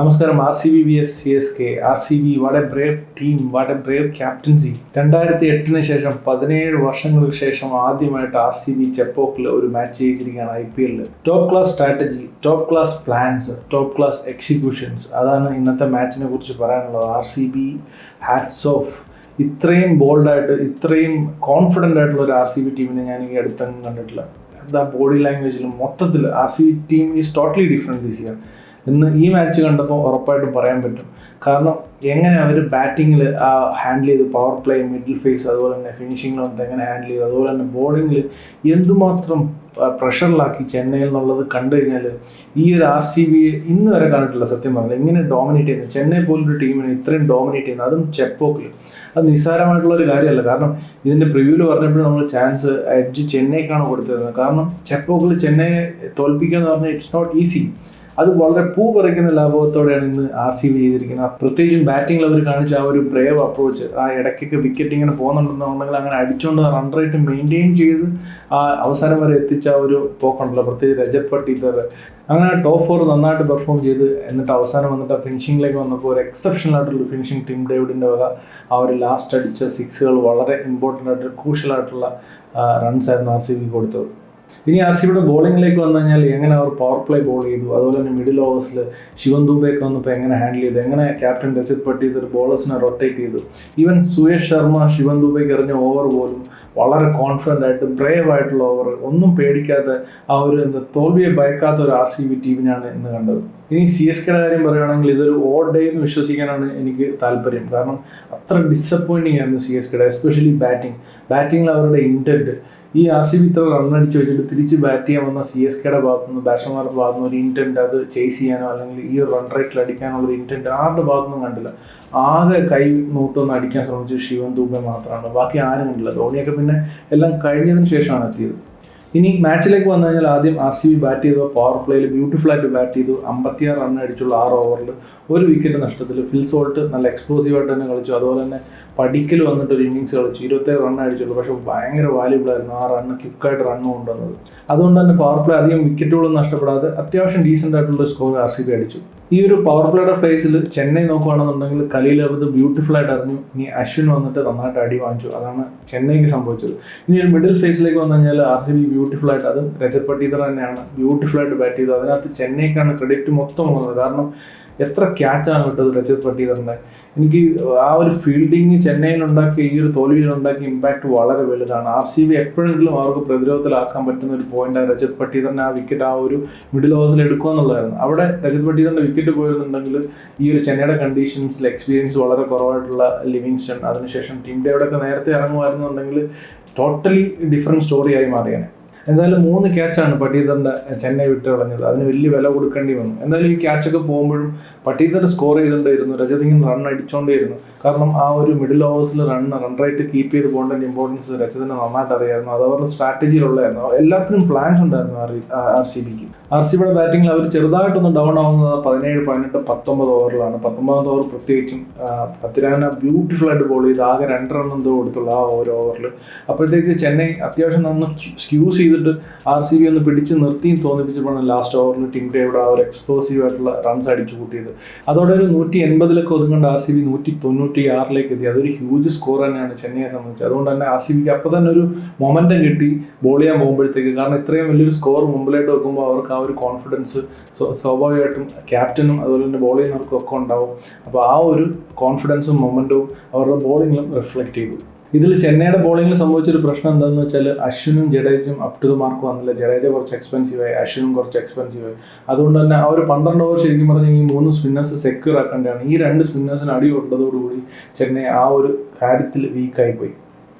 നമസ്കാരം R C B V S C S K. R C B what a brave team what a brave captaincy രണ്ടായിരത്തി എട്ടിന് ശേഷം പതിനേഴ് വർഷങ്ങൾക്ക് ശേഷം ആദ്യമായിട്ട് ആർ സി ബി ചെപ്പോക്കിൽ ഒരു മാച്ച് ജയിച്ചിരിക്കുകയാണ് ഐ പി എല്ലിൽ. Top class strategy top class plans top class executions അതാണ് ഇന്നത്തെ മാച്ചിനെ കുറിച്ച് പറയാനുള്ളത്. R C B hats off ഇത്രയും ബോൾഡായിട്ട് ഇത്രയും കോൺഫിഡന്റ് ആയിട്ടുള്ള ഒരു ആർ സി ബി ടീമിനെ ഞാൻ ഈ അടുത്തൊന്നും കണ്ടിട്ടില്ല. എന്താ ബോഡി ലാംഗ്വേജിലും മൊത്തത്തിൽ R C B team is totally different this ഇന്ന് ഈ മാച്ച് കണ്ടപ്പോൾ ഉറപ്പായിട്ടും പറയാൻ പറ്റും. കാരണം എങ്ങനെ അവർ ബാറ്റിങ്ങിൽ ഹാൻഡിൽ ചെയ്ത് പവർ പ്ലേ മിഡിൽ ഫേസ് അതുപോലെ തന്നെ ഫിനിഷിങ്ങിൽ വന്നിട്ട് എങ്ങനെ ഹാൻഡിൽ ചെയ്തു അതുപോലെ തന്നെ ബോളിങ്ങിൽ എന്തുമാത്രം പ്രഷറിലാക്കി ചെന്നൈയിൽ എന്നുള്ളത് കണ്ടു കഴിഞ്ഞാൽ ഈ ഒരു ആർ സി ബി ഇന്ന് വരെ കണ്ടിട്ടില്ല സത്യം പറഞ്ഞാൽ ഇങ്ങനെ ഡോമിനേറ്റ് ചെയ്യുന്നത് ചെന്നൈ പോലൊരു ടീമിനെ ഇത്രയും ഡോമിനേറ്റ് ചെയ്യുന്നത് അതും ചെപ്പോക്കിൽ അത് നിസ്സാരമായിട്ടുള്ള ഒരു കാര്യമല്ല. കാരണം ഇതിന്റെ പ്രിവ്യൂവിൽ പറഞ്ഞപ്പോൾ നമ്മൾ ചാൻസ് എഡ്ജ് ചെന്നൈക്കാണ് കൊടുത്തിരുന്നത്. കാരണം ചെപ്പോക്കിൽ ചെന്നൈയെ തോൽപ്പിക്കുക എന്ന് പറഞ്ഞാൽ ഇറ്റ്സ് നോട്ട് ഈസി അത് വളരെ പൂ പറിക്കുന്ന ലാഭത്തോടെയാണ് ഇന്ന് ആർ സി ബി ചെയ്തിരിക്കുന്നത്. പ്രത്യേകിച്ചും ബാറ്റിംഗിൽ അവർ കാണിച്ച ആ ഒരു ബ്രേവ് അപ്രോച്ച് ആ ഇടയ്ക്കൊക്കെ വിക്കറ്റ് ഇങ്ങനെ പോകുന്നുണ്ടെന്നുണ്ടെങ്കിൽ അങ്ങനെ അടിച്ചുകൊണ്ട് റൺ റേറ്റ് മെയിന്റെയിൻ ചെയ്ത് ആ അവസാനം വരെ എത്തിച്ച ആ ഒരു പോക്കുണ്ടല്ലോ പ്രത്യേകിച്ച് രജത് പട്ടീദർ അങ്ങനെ ടോപ്പ് ഫോർ നന്നായിട്ട് പെർഫോം ചെയ്ത് എന്നിട്ട് അവസാനം വന്നിട്ട് ഫിനിഷിങ്ങിലേക്ക് വന്നപ്പോൾ ഒരു എക്സെപ്ഷണൽ ആയിട്ടുള്ള ഫിനിഷിംഗ് ടീം ഡേവിഡിന്റെ വക ആ ഒരു ലാസ്റ്റ് അടിച്ച സിക്സുകൾ വളരെ ഇമ്പോർട്ടന്റ് ആയിട്ട് ക്രൂഷ്യൽ ആയിട്ടുള്ള റൺസ് ആയിരുന്നു ആർ സി ബി കൊടുത്തത്. ഇനി ആർ സി ബിയുടെ ബോളിങ്ങിലേക്ക് വന്നു കഴിഞ്ഞാൽ എങ്ങനെ അവർ പവർ പ്ലേ ബോൾ ചെയ്തു? അതുപോലെ തന്നെ മിഡിൽ ഓവേഴ്സിൽ ശിവൻ ദൂബെയൊക്കെ വന്നപ്പോൾ എങ്ങനെ ഹാൻഡിൽ ചെയ്തു? എങ്ങനെ ക്യാപ്റ്റൻ രജിത് പട്ടീദർ ബോളേഴ്സിനെ റൊട്ടേറ്റ് ചെയ്തു? ഈവൻ സുയേഷ് ശർമ്മ ശിവൻ ദൂബെക്ക് എറിഞ്ഞ ഓവർ പോലും വളരെ കോൺഫിഡന്റ് ആയിട്ട് ബ്രേവ് ആയിട്ടുള്ള ഓവർ ഒന്നും പേടിക്കാത്ത ആ ഒരു എന്താ തോൽവിയെ ഭയക്കാത്ത ഒരു ആർ സി ബി ടീമിനാണ് ഇന്ന് കണ്ടത്. ഇനി സി എസ് കെയുടെ കാര്യം പറയുകയാണെങ്കിൽ ഇതൊരു ഓഡ് ഡേ എന്ന് വിശ്വസിക്കാനാണ് എനിക്ക് താല്പര്യം. കാരണം അത്ര ഡിസപ്പോയിന്റിംഗ് ആയിരുന്നു സി എസ് കെയുടെ എസ്പെഷ്യലി ബാറ്റിംഗ് ബാറ്റിങ്ങിൽ അവരുടെ ഇന്റന്റ് ഈ ആർ സി ബി ഇത്ര റൺ അടിച്ച് വെച്ചിട്ട് തിരിച്ച് ബാറ്റ് ചെയ്യാൻ വന്ന സി എസ് കെയുടെ ഭാഗത്തു ഭാഗത്തുനിന്ന് ബാറ്റ്സ്മാരുടെ ഭാഗത്തുനിന്ന് ഒരു ഇന്റന്റ് അത് ചേസ് ചെയ്യാനോ അല്ലെങ്കിൽ ഈ ഒരു റൺ റേറ്റിൽ അടിക്കാനുള്ള ഒരു ഇന്റന്റ് ആരുടെ ഭാഗത്തുനിന്നും കണ്ടില്ല. ആകെ കൈ നൂത്തൊന്ന് അടിക്കാൻ ശ്രമിച്ചു ശിവൻ ദൂബെ മാത്രമാണ്. ബാക്കി ആരും കണ്ടില്ല. ധോണിയൊക്കെ പിന്നെ എല്ലാം കഴിഞ്ഞതിന് ശേഷമാണ് എത്തിയത്. ഇനി മാച്ചിലേക്ക് വന്നു കഴിഞ്ഞാൽ ആദ്യം ആർ സി ബി ബാറ്റ് ചെയ്തു പവർ പ്ലേയിൽ ബ്യൂട്ടിഫുൾ ആയിട്ട് ബാറ്റ് ചെയ്തു. അമ്പത്തിയാറ് റൺ അടിച്ചുള്ള ആറ് ഓവറിൽ ഒരു വിക്കറ്റ് നഷ്ടത്തിൽ ഫിൽ സോൾട്ട് നല്ല എക്സ്പ്ലോസീവ് ആയിട്ട് തന്നെ കളിച്ചു. അതുപോലെ തന്നെ പഠിക്കൽ വന്നിട്ട് ഒരു ഇന്നിങ്സ് കളിച്ചു. ഇരുപത്തേഴ് റൺ അടിച്ചുള്ളൂ. പക്ഷേ ഭയങ്കര വാല്യൂബിൾ ആയിരുന്നു ആ റണ്ണ് ക്വിക്കായിട്ട് റണ്ണ് കൊണ്ടുവന്നത്. അതുകൊണ്ട് തന്നെ പവർ പ്ലേ അധികം വിക്കറ്റുകളൊന്നും നഷ്ടപ്പെടാതെ അത്യാവശ്യം ഡീസെന്റ് ആയിട്ടുള്ള സ്കോർ ആർ സി ബി അടിച്ചു. ഈ ഒരു പവർ പ്ലേയുടെ ഫേസിൽ ചെന്നൈ നോക്കുകയാണെന്നുണ്ടെങ്കിൽ കലീൽ അബദ് ബ്യൂട്ടിഫുൾ ആയിട്ട് അറിഞ്ഞു. ഇനി അശ്വിൻ വന്നിട്ട് നന്നായിട്ട് അടി വാങ്ങിച്ചു. അതാണ് ചെന്നൈക്ക് സംഭവിച്ചത്. ഇനി ഒരു മിഡിൽ ഫേസിലേക്ക് വന്നു കഴിഞ്ഞാൽ ആർ സി ബി ബ്യൂട്ടിഫുൾ ആയിട്ട് അതും രജത് തന്നെയാണ് ബ്യൂട്ടിഫുൾ ആയിട്ട് ബാറ്റ് ചെയ്തു അതിനകത്ത് ചെന്നൈക്കാണ് ക്രെഡിറ്റ് മൊത്തം വന്നത് കാരണം എത്ര ക്യാച്ചാണ് കിട്ടുന്നത് രജത് പട്ടീദറിന്റെ എനിക്ക് ആ ഒരു ഫീൽഡിങ് ചെന്നൈയിൽ ഉണ്ടാക്കിയ ഈ ഒരു തോൽവിയിൽ ഉണ്ടാക്കിയ ഇമ്പാക്ട് വളരെ വലുതാണ്. ആർ സി ബി എപ്പോഴെങ്കിലും അവർക്ക് പ്രതിരോധത്തിലാക്കാൻ പറ്റുന്ന ഒരു പോയിന്റാണ് രജത് പട്ടീദറിനെ ആ വിക്കറ്റ് ആ ഒരു മിഡിൽ ഓവറിൽ എടുക്കുക എന്നുള്ളതായിരുന്നു. അവിടെ രജത് പട്ടീദറിന്റെ വിക്കറ്റ് പോയിരുന്നുണ്ടെങ്കിൽ ഈ ഒരു ചെന്നൈയുടെ കണ്ടീഷൻസിൽ എക്സ്പീരിയൻസ് വളരെ കുറവായിട്ടുള്ള ലിവിങ്സ്റ്റൺ. അതിനുശേഷം ടീം ഡേയുടെ ഒക്കെ നേരത്തെ ഇറങ്ങുമായിരുന്നുണ്ടെങ്കിൽ ടോട്ടലി ഡിഫറെന്റ് സ്റ്റോറിയായി മാറിയാണ് എന്തായാലും മൂന്ന് ക്യാച്ചാണ് പട്ടീതറിന്റെ ചെന്നൈ വിട്ട് കളഞ്ഞത്. അതിന് വലിയ വില കൊടുക്കേണ്ടി വന്നു. എന്തായാലും ഈ ക്യാച്ചൊക്കെ പോകുമ്പോഴും പട്ടീതർ സ്കോർ ചെയ്തുകൊണ്ടേയിരുന്നു രജത് ഇങ്ങനെ റൺ അടിച്ചുകൊണ്ടേയിരുന്നു കാരണം ആ ഒരു മിഡിൽ ഓവേഴ്സിൽ റൺ റൺ റേറ്റ് കീപ്പ് ചെയ്ത് പോകേണ്ട ഇമ്പോർട്ടൻസ് രജതിന് നന്നായിട്ട് അറിയായിരുന്നു. അത് അവരുടെ സ്ട്രാറ്റജിയിലുള്ളതായിരുന്നു എല്ലാത്തിനും പ്ലാൻസ് ഉണ്ടായിരുന്നു ആർ സി ബിക്ക്. ആർ സി ബിയുടെ ബാറ്റിംഗിൽ അവർ ചെറുതായിട്ടൊന്ന് ഡൗൺ ആവുന്നത് പതിനേഴ് പതിനെട്ട് പത്തൊമ്പത് ഓവറിലാണ് പത്തൊമ്പത് ഓവർ പ്രത്യേകിച്ചും പത്തിരാന ബ്യൂട്ടിഫുൾ ആയിട്ട് ബോൾ ചെയ്ത് ആകെ രണ്ട് റൺ എന്തോ കൊടുത്തുള്ളൂ ആ ഓരോ ഓവറിൽ അപ്പോഴത്തേക്ക് ചെന്നൈ അത്യാവശ്യം നന്ന് സ്ക്യൂസ് ചെയ്തിട്ട് ആർ സി ബി ഒന്ന് പിടിച്ച് നിർത്തിയും തോന്നിപ്പിച്ചപ്പോഴാണ് ലാസ്റ്റ് ഓവറിൽ ടീം ഡേയുടെ ആ ഒരു എക്സ്പ്ലോസീവ് ആയിട്ടുള്ള റൺസ് അടിച്ചു കൂട്ടിയത്. അതോടെ ഒരു നൂറ്റി എൺപതിലൊക്കെ ഒതുങ്ങേണ്ട ആർ സി ബി നൂറ്റി തൊണ്ണൂറ്റി ആറിലേക്ക് എത്തി. അതൊരു ഹ്യൂജ് സ്കോർ തന്നെയാണ് ചെന്നൈയെ സംബന്ധിച്ച്. അതുകൊണ്ട് തന്നെ ആർ സി ബിക്ക് അപ്പോൾ തന്നെ ഒരു മൊമെന്റം കിട്ടി ബോൾ ചെയ്യാൻ പോകുമ്പോഴത്തേക്ക്. കാരണം ഇത്രയും വലിയൊരു സ്കോർ മുമ്പിലായിട്ട് വെക്കുമ്പോൾ അവർക്ക് ആ ഒരു കോൺഫിഡൻസ് സ്വാഭാവികമായിട്ടും ക്യാപ്റ്റനും അതുപോലെ തന്നെ ബോൾ ചെയ്യുന്നവർക്കും ഒക്കെ ഉണ്ടാവും. അപ്പോൾ ആ ഒരു കോൺഫിഡൻസും മൊമെന്റവും അവരുടെ ബോളിങ്ങിലും റിഫ്ലക്റ്റ് ചെയ്തു. ഇതിൽ ചെന്നൈയുടെ ബോളിംഗിൽ സംഭവിച്ചൊരു പ്രശ്നം എന്താണെന്ന് വെച്ചാൽ അശ്വിനും ജഡേജും അപ് ടു ദ മാർക്ക് വന്നില്ല. ജഡേജ കുറച്ച് എക്സ്പെൻസീവ് ആയി അശ്വിനും കുറച്ച് എക്സ്പെൻസീവ് ആയി. അതുകൊണ്ട് തന്നെ ആ ഒരു പന്ത്രണ്ട് ഓവർ ശരിക്കും പറഞ്ഞാൽ ഈ മൂന്ന് സ്പിന്നേഴ്സ് സെക്യൂർ ആക്കേണ്ടതാണ്. ഈ രണ്ട് സ്പിന്നേഴ്സിന് അടി കൊണ്ടതോടുകൂടി ചെന്നൈ ആ ഒരു കാര്യത്തിൽ വീക്കായി പോയി.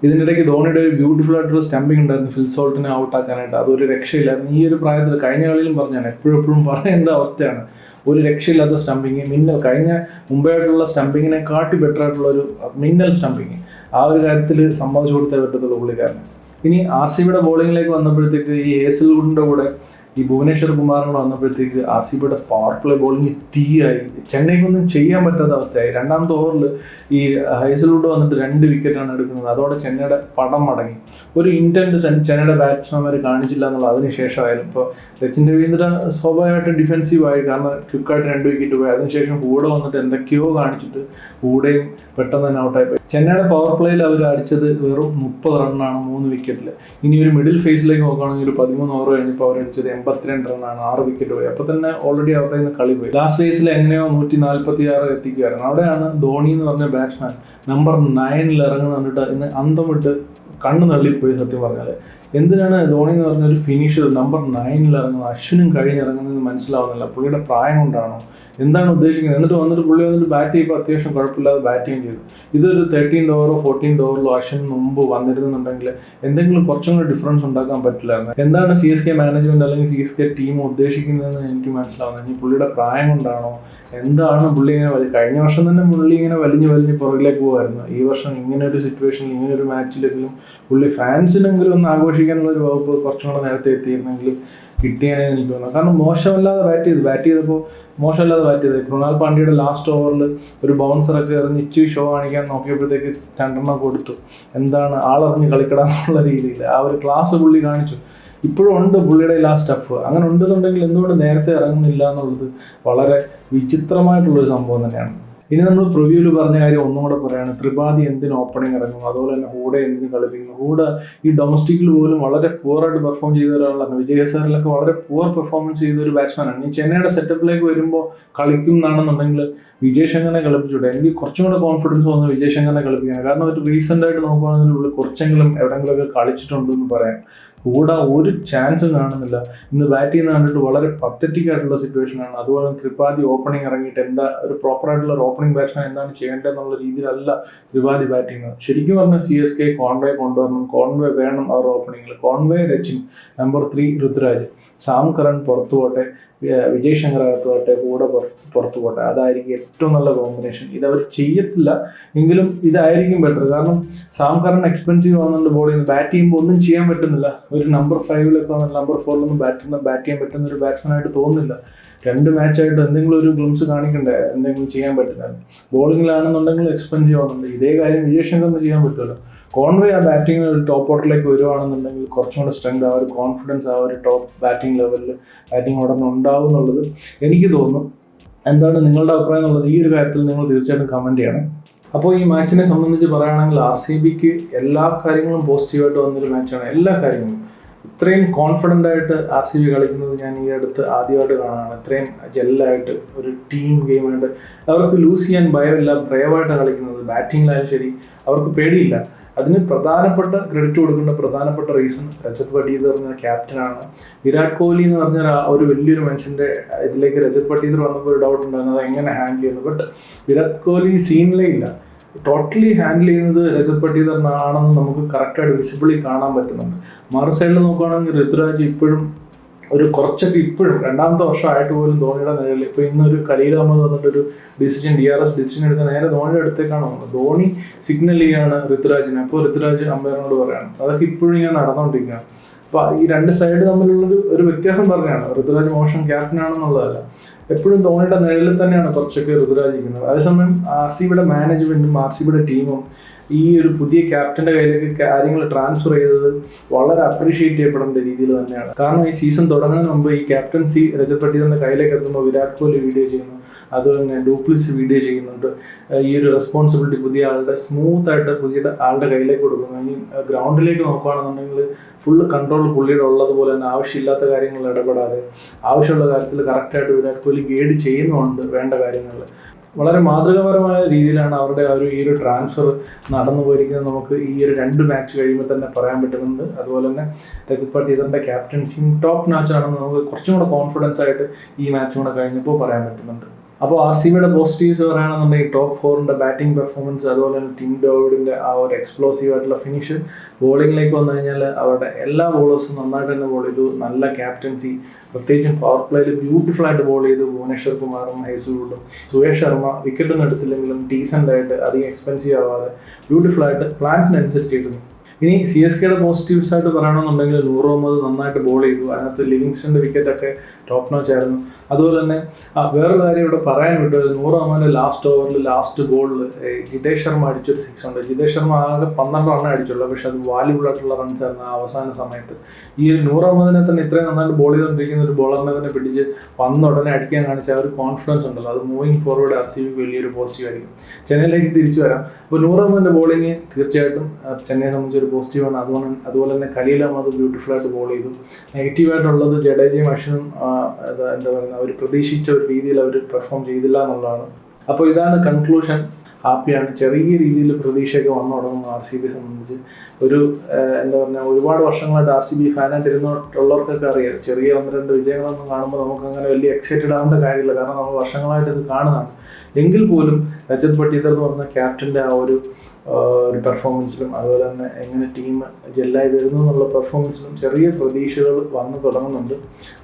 ഇതിനിടയ്ക്ക് ധോണിയുടെ ഒരു ബ്യൂട്ടിഫുൾ ആയിട്ടുള്ള സ്റ്റമ്പിംഗ് ഉണ്ടായിരുന്നു. ഫിൽസോൾട്ടിനെ ഔട്ട് ആക്കാനായിട്ട്. അതൊരു രക്ഷയില്ലായിരുന്നു. ഈ ഒരു പ്രായത്തിൽ കഴിഞ്ഞ കളിയിലും പറഞ്ഞാണ്. എപ്പോഴും എപ്പോഴും പറയേണ്ട അവസ്ഥയാണ്. ഒരു രക്ഷയില്ലാത്ത സ്റ്റമ്പിങ് മിന്നൽ കഴിഞ്ഞ മുമ്പായിട്ടുള്ള സ്റ്റമ്പിങ്ങിനെ കാട്ടി ബെറ്റർ ആയിട്ടുള്ള ഒരു മിന്നൽ സ്റ്റംപിങ് ആ ഒരു കാര്യത്തിൽ സമ്മതിച്ചു കൊടുത്തേ പറ്റത്തുള്ളൂ പുള്ളിക്കാരന്. ഇനി ആർ സി ബിയുടെ ബോളിങ്ങിലേക്ക് വന്നപ്പോഴത്തേക്ക് ഈ ഏസൽവുഡിന്റെ കൂടെ ഈ ഭുവനേശ്വർ കുമാറിനോട് വന്നപ്പോഴത്തേക്ക് ആർ സി ബിയുടെ പവർ പ്ലേ ബോളിംഗ് തീയായി. ചെന്നൈക്കൊന്നും ചെയ്യാൻ പറ്റാത്ത അവസ്ഥയായി. രണ്ടാമത്തെ ഓവറിൽ ഈ ഹൈസൽവുഡ് വന്നിട്ട് രണ്ട് വിക്കറ്റാണ് എടുക്കുന്നത്. അതോടെ ചെന്നൈയുടെ പടം മടങ്ങി. ഒരു ഇന്റന്റ് ചെന്നൈയുടെ ബാറ്റ്സ്മാൻമാർ കാണിച്ചില്ല എന്നുള്ള അതിനുശേഷമായാലും ഇപ്പോൾ സച്ചിൻ രവീന്ദ്ര സ്വാഭാവികമായിട്ടും ഡിഫെൻസീവായി കാരണം ക്വിക്കായിട്ട് രണ്ട് വിക്കറ്റ് പോയി. അതിനുശേഷം കൂടെ വന്നിട്ട് എന്തൊക്കെയോ കാണിച്ചിട്ട് കൂടെയും പെട്ടെന്ന് തന്നെ ഔട്ടായി പോയി. ചെന്നൈയുടെ പവർ പ്ലേയിൽ അവർ അടിച്ചത് വെറും മുപ്പത് റണ്ണാണ് മൂന്ന് വിക്കറ്റിൽ ഇനി ഒരു മിഡിൽ ഫേസിലേക്ക് നോക്കുകയാണെങ്കിൽ ഒരു പതിമൂന്ന് ഓവർ കഴിഞ്ഞപ്പോൾ അവർ അടിച്ചത് എൺപത്തിരണ്ട് റണ്ണാണ് ആറ് വിക്കറ്റ് പോയി. അപ്പോൾ തന്നെ ഓൾറെഡി അവരുടെ നിന്ന് കളി പോയി. ലാസ്റ്റ് ഡേയ്സിൽ എങ്ങനെയോ നൂറ്റി നാൽപ്പത്തി ആറ് എത്തിക്കുകയായിരുന്നു അവിടെയാണ് ധോണി എന്ന് പറഞ്ഞ ബാറ്റ്സ്മാൻ നമ്പർ നയനിൽ ഇറങ്ങുന്ന കണ്ടിട്ട് ഇന്ന് അന്തം വിട്ട് കണ്ണു തള്ളിപ്പോയി സത്യം പറഞ്ഞാൽ എന്തിനാണ് ധോണി എന്ന് പറഞ്ഞ ഒരു ഫിനിഷർ നമ്പർ നയനിൽ ഇറങ്ങുന്നത്? അശ്വിനും കഴിഞ്ഞിറങ്ങുന്നത് മനസ്സിലാവുന്നില്ല. പുള്ളിയുടെ പ്രായം കൊണ്ടാണോ? എന്താണ് ഉദ്ദേശിക്കുന്നത്? എന്നിട്ട് വന്നിട്ട് പുള്ളി വന്നിട്ട് ബാറ്റ് ചെയ്യുമ്പോൾ അത്യാവശ്യം കുഴപ്പമില്ലാതെ ബാറ്റിംഗ് ചെയ്തു. ഇതൊരു തേർട്ടീൻ ഓവറോ ഫോർട്ടീൻ ഓവറിലോ അശ്വിൻ മുമ്പ് വന്നിരുന്നുണ്ടെങ്കിൽ എന്തെങ്കിലും കുറച്ചും കൂടി ഡിഫറൻസ് ഉണ്ടാക്കാൻ പറ്റില്ലായിരുന്നു. എന്താണ് സി എസ് കെ മാനേജ്മെന്റ് അല്ലെങ്കിൽ സി എസ് കെ ടീം ഉദ്ദേശിക്കുന്നതെന്ന് എനിക്ക് മനസ്സിലാവുന്നത് ഇനി പുള്ളിയുടെ പ്രായം കൊണ്ടാണോ? എന്താണ് പുള്ളി ഇങ്ങനെ വലിയ കഴിഞ്ഞ വർഷം തന്നെ പുള്ളി ഇങ്ങനെ വലിഞ്ഞ് വലിഞ്ഞ് പുറകിലേക്ക് പോകുമായിരുന്നു ഈ വർഷം ഇങ്ങനെ ഒരു സിറ്റുവേഷനിൽ ഇങ്ങനെ ഒരു മാച്ചിലെങ്കിലും പുള്ളി ഫാൻസിനെങ്കിലും ഒന്ന് ആഘോഷിക്കാനുള്ള ഒരു വകുപ്പ് കുറച്ചും കൂടെ നേരത്തെ എത്തിയിരുന്നെങ്കിൽ കിട്ടിയാനേ എനിക്ക് തോന്നുന്നു. കാരണം മോശമല്ലാതെ ബാറ്റ് ചെയ്തു. ബാറ്റ് ചെയ്തപ്പോൾ മോശമല്ലാതെ ബാറ്റ് ചെയ്തത് കൃണാൽ പാണ്ഡ്യയുടെ ലാസ്റ്റ് ഓവറിൽ ഒരു ബൗൺസറൊക്കെ എറിഞ്ഞ് ഇച്ചി ഷോ കാണിക്കാൻ നോക്കിയപ്പോഴത്തേക്ക് രണ്ടെണ്ണം കൊടുത്തു. എന്താണ്? ആളറിഞ്ഞ് കളിക്കടാന്നുള്ള രീതിയിൽ. ആ ഒരു ക്ലാസ് പുള്ളി കാണിച്ചു. ഇപ്പോഴും ഉണ്ട് പുള്ളിയുടെ ആ സ്റ്റഫ് അങ്ങനെ ഉണ്ടെന്നുണ്ടെങ്കിൽ എന്തുകൊണ്ട് നേരത്തെ ഇറങ്ങുന്നില്ല എന്നുള്ളത് വളരെ വിചിത്രമായിട്ടുള്ളൊരു സംഭവം തന്നെയാണ്. ഇനി നമ്മൾ പ്രിവ്യൂവിൽ പറഞ്ഞ കാര്യം ഒന്നും കൂടെ പറയാണ്. ത്രിപാഠി എന്തിന് ഓപ്പണിംഗ് ഇറങ്ങും അതുപോലെ തന്നെ ഹൂഡ എന്തിന് കളിപ്പിക്കുന്നു? ഹൂഡ ഈ ഡൊമസ്റ്റിക്കിൽ പോലും വളരെ പുവറായിട്ട് പെർഫോം ചെയ്ത ഒരാളാണ് വിജയ് ഹസാറിലൊക്കെ വളരെ പുവർ പെർഫോമൻസ് ചെയ്ത ഒരു ബാറ്റ്സ്മാനാണ് ഈ ചെന്നൈയുടെ സെറ്റപ്പിലേക്ക് വരുമ്പോൾ കളിക്കും എന്നാണെന്നുണ്ടെങ്കിൽ വിജയ് ശങ്കറിനെ എനിക്ക് കുറച്ചും കൂടെ കോൺഫിഡൻസ് വന്നു വിജയ് ശങ്കറിനെ കളിപ്പിക്കാൻ കാരണം ഒരു റീസെന്റ് ആയിട്ട് നോക്കുകയാണെങ്കിൽ കുറച്ചെങ്കിലും എവിടെയെങ്കിലുമൊക്കെ കളിച്ചിട്ടുണ്ടെന്ന് പറയാം. കൂടെ ഒരു ചാൻസും കാണുന്നില്ല. ഇന്ന് ബാറ്റ് ചെയ്യുന്ന കണ്ടിട്ട് വളരെ പത്തറ്റിക് ആയിട്ടുള്ള സിറ്റുവേഷൻ ആണ്. അതുപോലെ ത്രിപാഠി ഓപ്പണിംഗ് ഇറങ്ങിയിട്ട് എന്താ ഒരു പ്രോപ്പർ ആയിട്ടുള്ള ഓപ്പണിംഗ് ബാറ്റ്സ്മാൻ എന്താണ് ചെയ്യേണ്ടത് എന്നുള്ള രീതിയിലല്ല ത്രിപാഠി ബാറ്റ് ചെയ്യുന്നത്. ശരിക്കും പറഞ്ഞാൽ സി എസ് കെ കോൺവേ കൊണ്ടുവരണം. കോൺവേ വേണം അവർ ഓപ്പണിംഗിൽ Conway Rachin number three Ruturaj. Sam Curran പുറത്തു പോട്ടെ വിജയ് ശങ്കർ അകത്ത് കൂടെ പുറ- പുറത്തു പോട്ടെ. അതായിരിക്കും ഏറ്റവും നല്ല കോമ്പിനേഷൻ ഇത് അവർ ചെയ്യത്തില്ല. എങ്കിലും ഇതായിരിക്കും ബെറ്റർ കാരണം സാം കരൺ എക്സ്പെൻസീവ് ആവുന്നുണ്ട് ബോൾ ചെയ്യുന്നത്. ബാറ്റ് ചെയ്യുമ്പോൾ ഒന്നും ചെയ്യാൻ പറ്റുന്നില്ല. ഒരു നമ്പർ ഫൈവിലൊക്കെ നമ്പർ ഫോറിലൊന്നും ബാറ്റ് ബാറ്റ് ചെയ്യാൻ പറ്റുന്ന ഒരു ബാറ്റ്സ്മാൻ ആയിട്ട് തോന്നുന്നില്ല. രണ്ട് മാച്ചായിട്ട് എന്തെങ്കിലും ഒരു ഗ്ലിംസ് കാണിക്കണ്ടേ? എന്തെങ്കിലും ചെയ്യാൻ പറ്റില്ല. ബോളിങ്ങിലാണെന്നുണ്ടെങ്കിൽ എക്സ്പെൻസീവ് ആവുന്നുണ്ട്. ഇതേ കാര്യം വിജയ് ശങ്കറിന് ചെയ്യാൻ പറ്റുമല്ലോ. കോൺവേ ആ ബാറ്റിംഗ് ടോപ്പ് ഓർഡറിലേക്ക് വരുവാണെന്നുണ്ടെങ്കിൽ കുറച്ചും കൂടെ സ്ട്രെങ്ത് ആ ഒരു കോൺഫിഡൻസ് ആ ഒരു ടോപ്പ് ബാറ്റിംഗ് ലെവലിൽ ബാറ്റിംഗ് ഓർഡർ ഉണ്ടാവും എന്നുള്ളത് എനിക്ക് തോന്നുന്നു. എന്താണ് നിങ്ങളുടെ അഭിപ്രായം എന്നുള്ളത്? ഈ ഒരു കാര്യത്തിൽ നിങ്ങൾ തീർച്ചയായിട്ടും കമന്റ് ചെയ്യണം. അപ്പോൾ ഈ മാച്ചിനെ സംബന്ധിച്ച് പറയുകയാണെങ്കിൽ ആർ സി ബിക്ക് എല്ലാ കാര്യങ്ങളും പോസിറ്റീവായിട്ട് വന്നൊരു മാച്ചാണ് എല്ലാ കാര്യങ്ങളും. ഇത്രയും കോൺഫിഡന്റ് ആയിട്ട് ആർ സി ബി കളിക്കുന്നത് ഞാൻ ഈ അടുത്ത് ആദ്യമായിട്ട് കാണാനാണ് ഇത്രയും ജെല്ലായിട്ട് ഒരു ടീം ഗെയിമായിട്ട് അവർക്ക് ലൂസ് ചെയ്യാൻ ഭയമില്ല ബ്രേവായിട്ടാണ് കളിക്കുന്നത്. ബാറ്റിങ്ങിലായാലും ശരി അവർക്ക് പേടിയില്ല. അതിന് പ്രധാനപ്പെട്ട ക്രെഡിറ്റ് കൊടുക്കുന്ന പ്രധാനപ്പെട്ട റീസൺ രജത് പട്ടീദർ എന്ന ക്യാപ്റ്റനാണ് വിരാട് കോഹ്ലി എന്ന് പറഞ്ഞ ഒരു വലിയൊരു മനുഷ്യന്റെ ഇതിലേക്ക് രജത് പട്ടീദർ വന്നപ്പോൾ ഒരു ഡൗട്ട് ഉണ്ടായിരുന്നു. അത് എങ്ങനെ ഹാൻഡിൽ ചെയ്യുന്നു? ബട്ട് വിരാട് കോഹ്ലി സീനിലേ ഇല്ല. ടോട്ടലി ഹാൻഡിൽ ചെയ്യുന്നത് രജത് ആണെന്ന് നമുക്ക് കറക്റ്റായിട്ട് വിസിബിളി കാണാൻ പറ്റുന്നുണ്ട്. മറു സൈഡിൽ നോക്കുകയാണെങ്കിൽ ഋതുരാജ് ഇപ്പോഴും ഒരു കുറച്ചൊക്കെ ഇപ്പോഴും രണ്ടാമത്തെ വർഷമായിട്ട് പോലും ധോണിയുടെ നിലയിൽ ഇപ്പൊ ഇന്നൊരു Khaleel Ahmed വന്നിട്ടൊരു decision D R S decision എടുക്കാൻ നേരെ ധോണിയുടെ അടുത്തേക്കാണ് വന്നത് ധോണി സിഗ്നൽ ചെയ്യാണ് ഋതുരാജിനെ. അപ്പോൾ ഋതുരാജ് അമ്പയറിനോട് പറയാണ്. അതൊക്കെ ഇപ്പോഴും ഇങ്ങനെ നടന്നുകൊണ്ടിരിക്കുകയാണ് അപ്പൊ ഈ രണ്ട് സൈഡ് തമ്മിലുള്ളൊരു ഒരു വ്യത്യാസം പറഞ്ഞാണ്. ഋതുരാജ് മോശം ക്യാപ്റ്റൻ ആണെന്നുള്ളതല്ല. എപ്പോഴും ധോണിയുടെ നിഴലിൽ തന്നെയാണ് കുറച്ചൊക്കെ ഋതുരാജിക്കുന്നത്. അതേസമയം ആർ സി ബിയുടെ മാനേജ്മെന്റും ആർ സി ബിയുടെ ടീമും ഈ ഒരു പുതിയ ക്യാപ്റ്റന്റെ കയ്യിലേക്ക് കാര്യങ്ങൾ ട്രാൻസ്ഫർ ചെയ്തത് വളരെ അപ്രീഷിയേറ്റ് ചെയ്യപ്പെടേണ്ട രീതിയിൽ തന്നെയാണ്. കാരണം ഈ സീസൺ തുടങ്ങുന്നതിന് മുമ്പ് ഈ ക്യാപ്റ്റൻസി രജത് പട്ടീദറിന്റെ കയ്യിലേക്ക് എത്തുമ്പോൾ വിരാട് കോഹ്ലി വീഡിയോ ചെയ്യുന്നു. അതുപോലെ ഡൂപ്ലിസ് വീഡിയോ ചെയ്യുന്നുണ്ട്. ഈ ഒരു റെസ്പോൺസിബിലിറ്റി പുതിയ ആളുടെ സ്മൂത്ത് ആയിട്ട് പുതിയ ആളുടെ കയ്യിലേക്ക് കൊടുക്കുന്നു. ഇനി ഗ്രൗണ്ടിലേക്ക് നോക്കുകയാണെന്നുണ്ടെങ്കിൽ ഫുള്ള് കൺട്രോൾ പുള്ളിയുടെ ഉള്ളതുപോലെ തന്നെ ആവശ്യമില്ലാത്ത കാര്യങ്ങൾ ഇടപെടാതെ ആവശ്യമുള്ള കാര്യത്തിൽ കറക്റ്റായിട്ട് വിരാട് കോഹ്ലി ഗൈഡ് ചെയ്യുന്നുണ്ട് വേണ്ട കാര്യങ്ങൾ വളരെ മാതൃകാപരമായ രീതിയിലാണ് അവരുടെ ഒരു ഈ ഒരു ട്രാൻസ്ഫർ നടന്നു പോയിരിക്കുന്നത്. നമുക്ക് ഈ ഒരു രണ്ട് മാച്ച് കഴിയുമ്പോൾ തന്നെ പറയാൻ പറ്റുന്നുണ്ട്. അതുപോലെ തന്നെ രജിത് പട്ടീദറിന്റെ ക്യാപ്റ്റൻസിയും ടോപ്പ് മാച്ചാണെന്ന് നമുക്ക് കുറച്ചും കൂടെ കോൺഫിഡൻസ് ആയിട്ട് ഈ മാച്ചും കൂടെ കഴിഞ്ഞപ്പോൾ പറയാൻ പറ്റുന്നുണ്ട്. അപ്പോൾ ആർ സി ബിയുടെ പോസിറ്റീവ്സ് പറയുകയാണെന്നുണ്ടെങ്കിൽ ടോപ്പ് ഫോറിന്റെ ബാറ്റിംഗ് പെർഫോമൻസ് അതുപോലെ തന്നെ ടിം ഡോവിഡിന്റെ ആ ഒരു എക്സ്പ്ലോസീവ് ആയിട്ടുള്ള ഫിനിഷ് ബോളിംഗിലേക്ക് വന്നു കഴിഞ്ഞാൽ അവരുടെ എല്ലാ ബോളേഴ്സും നന്നായിട്ട് തന്നെ ബോൾ ചെയ്തു. നല്ല ക്യാപ്റ്റൻസി പ്രത്യേകിച്ചും പവർ പ്ലേയിൽ ബ്യൂട്ടിഫുൾ ആയിട്ട് ബോൾ ചെയ്തു ഭുവനേശ്വർ കുമാറും ഹൈസുഡും സുരേഷ് ശർമ്മ വിക്കറ്റൊന്നും എടുത്തില്ലെങ്കിലും ഡീസന്റ് ആയിട്ട് അധികം എക്സ്പെൻസീവ് ആവാതെ ബ്യൂട്ടിഫുൾ ആയിട്ട് പ്ലാൻസിനനുസരിച്ച് ഇരുന്നു ഇനി സി എസ് കെയുടെ പോസിറ്റീവ്സ് ആയിട്ട് പറയണമെന്നുണ്ടെങ്കിൽ നൂറ് നന്നായിട്ട് ബോൾ ചെയ്തു. അതിനകത്ത് വിക്കറ്റ് ഒക്കെ ടോപ്പ് നോച്ച് ആയിരുന്നു. അതുപോലെ തന്നെ വേറൊരു കാര്യം ഇവിടെ പറയാൻ വിട്ടത് നൂറ് ലാസ്റ്റ് ഓവറിൽ ലാസ്റ്റ് ബോളിൽ ജിതേഷ് ശർമ്മ അടിച്ചൊരു സിക്സ് ഉണ്ട്. ജിതേഷ് ശർമ്മ ആകെ പന്ത്രണ്ട് റണ്ണേ അടിച്ചുള്ളൂ. പക്ഷെ അത് വാല്യൂബിൾ ആയിട്ടുള്ള റൺസ് ആയിരുന്നു ആ അവസാന സമയത്ത്. ഈ ഒരു നൂറ് മുഹമ്മദിനെ തന്നെ ഇത്രയും നന്നായിട്ട് ബോൾ ചെയ്തുകൊണ്ടിരിക്കുന്ന ഒരു ബോളറിനെ തന്നെ പിടിച്ച് വന്ന ഉടനെ അടിക്കാൻ കാണിച്ച ആ ഒരു കോൺഫിഡൻസ് ഉണ്ടല്ലോ. അത് മൂവിങ് ഫോർവേഡ് ആർ സി ബിക്ക് വലിയൊരു പോസിറ്റീവ് ആയിരിക്കും. ചെന്നൈയിലേക്ക് തിരിച്ചു വരാം. അപ്പോൾ നൂറ് ബോളിങ് തീർച്ചയായിട്ടും ചെന്നൈയെ സംബന്ധിച്ച് ഒരു പോസിറ്റീവാണ് അതുപോലെ അതുപോലെ തന്നെ കളിയിലും അത് ബ്യൂട്ടിഫുൾ ആയിട്ട് ബോൾ ചെയ്തു. നെഗറ്റീവായിട്ടുള്ളത് ജഡേജയും അശ്വനും എന്താ പറയുക അവർ പ്രതീക്ഷിച്ച ഒരു രീതിയിൽ അവർ പെർഫോം ചെയ്തില്ല എന്നുള്ളതാണ്. അപ്പോൾ ഇതാണ് കൺക്ലൂഷൻ ഹാപ്പിയാണ് ചെറിയ രീതിയിൽ പ്രതീക്ഷയൊക്കെ വന്നു തുടങ്ങുന്നു ആർ സി ബി സംബന്ധിച്ച്. ഒരു എന്താ പറയുക ഒരുപാട് വർഷങ്ങളായിട്ട് ആർ സി ബി ഫാനായിട്ട് ഇരുന്നിട്ടുള്ളവർക്കൊക്കെ അറിയാം. ചെറിയ ഒന്ന് രണ്ട് വിജയങ്ങളൊന്നും കാണുമ്പോൾ നമുക്ക് അങ്ങനെ വലിയ എക്സൈറ്റഡ് ആവേണ്ട കാര്യമില്ല. കാരണം നമ്മൾ വർഷങ്ങളായിട്ട് ഇത് കാണുന്നതാണ്. എങ്കിൽ പോലും രജത് പട്ടീതർ എന്ന് പറഞ്ഞ ക്യാപ്റ്റന്റെ ആ ഒരു ഒരു പെർഫോമൻസിലും അതുപോലെ തന്നെ എങ്ങനെ ടീം ജെല്ലായി വരുന്നു എന്നുള്ള പെർഫോമൻസിലും ചെറിയ പ്രതീക്ഷകൾ വന്നു തുടങ്ങുന്നുണ്ട്.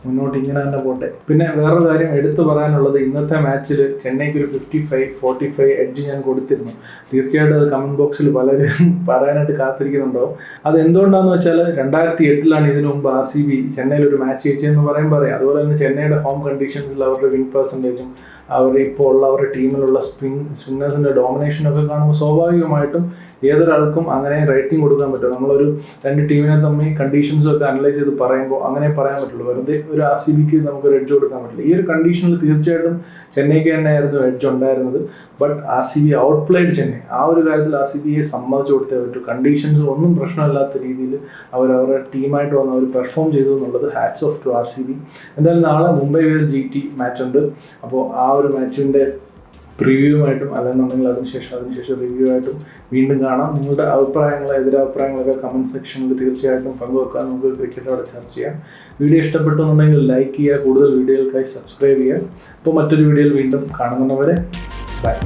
മുന്നോട്ട് ഇങ്ങനെ തന്നെ പോട്ടെ. പിന്നെ വേറെ കാര്യം എടുത്തു പറയാനുള്ളത് ഇന്നത്തെ മാച്ചിൽ ചെന്നൈക്ക് ഒരു fifty five forty five edge ഞാൻ കൊടുത്തിരുന്നു. തീർച്ചയായിട്ടും അത് കമന്റ് ബോക്സിൽ പലരും പറയാനായിട്ട് കാത്തിരിക്കുന്നുണ്ടാവും. അത് എന്തുകൊണ്ടാണെന്ന് വെച്ചാൽ രണ്ടായിരത്തി എട്ടിലാണ് ഇതിനു മുമ്പ് ആർ സി ബി ചെന്നൈയിൽ ഒരു മാച്ച് ജയിച്ചതെന്ന് പറയുമ്പോൾ പറയാം അതുപോലെ തന്നെ ചെന്നൈയുടെ ഹോം കണ്ടീഷൻസിൽ അവരുടെ വിൻ പെർസെന്റേജും അവർ ഇപ്പോൾ ഉള്ള അവരുടെ ടീമിലുള്ള സ്പിൻ സ്പിന്നേഴ്സിന്റെ ഡോമിനേഷൻ ഒക്കെ കാണുമ്പോൾ സ്വാഭാവികമായിട്ടും ഏതൊരാൾക്കും അങ്ങനെ റേറ്റിംഗ് കൊടുക്കാൻ പറ്റും നമ്മളൊരു രണ്ട് ടീമിനെ തമ്മിൽ കണ്ടീഷൻസ് ഒക്കെ അനലൈസ് ചെയ്ത് പറയുമ്പോൾ അങ്ങനെ പറയാൻ പറ്റുള്ളൂ. വെറുതെ ഒരു ആർ സി ബിക്ക് നമുക്ക് ഒരു എഡ്ജ് കൊടുക്കാൻ പറ്റില്ല. ഈ ഒരു കണ്ടീഷനിൽ തീർച്ചയായിട്ടും ചെന്നൈക്ക് തന്നെയായിരുന്നു എഡ്ജ് ഉണ്ടായിരുന്നത്. But R C B outplayed Chennai. ആ ഒരു കാര്യത്തിൽ ആർ സി ബിയെ സമ്മതിച്ചു കൊടുത്തേ പറ്റൂ. കണ്ടീഷൻസ് ഒന്നും പ്രശ്നമില്ലാത്ത രീതിയിൽ അവർ അവരുടെ ടീമായിട്ട് വന്ന് അവർ പെർഫോം ചെയ്തു എന്നുള്ളത് hats off to R C B എന്തായാലും നാളെ Mumbai versus G T match ഉണ്ട്. അപ്പോൾ ആ ഒരു മാച്ചിന്റെ പ്രിവ്യൂമായിട്ടും അല്ലെന്നുണ്ടെങ്കിൽ അതിനുശേഷം അതിനുശേഷം റിവ്യൂ ആയിട്ടും വീണ്ടും കാണാം. നിങ്ങളുടെ അഭിപ്രായങ്ങൾ എതിരഭിപ്രായങ്ങളൊക്കെ കമന്റ് സെക്ഷനിൽ തീർച്ചയായിട്ടും പങ്കുവെക്കാൻ നമുക്ക് ക്രിക്കറ്റോടെ ചർച്ച ചെയ്യാം. വീഡിയോ ഇഷ്ടപ്പെട്ടെന്നുണ്ടെങ്കിൽ ലൈക്ക് ചെയ്യുക കൂടുതൽ വീഡിയോകൾക്കായി സബ്സ്ക്രൈബ് ചെയ്യുക. അപ്പോൾ മറ്റൊരു വീഡിയോയിൽ വീണ്ടും കാണുന്നവരെ ബൈ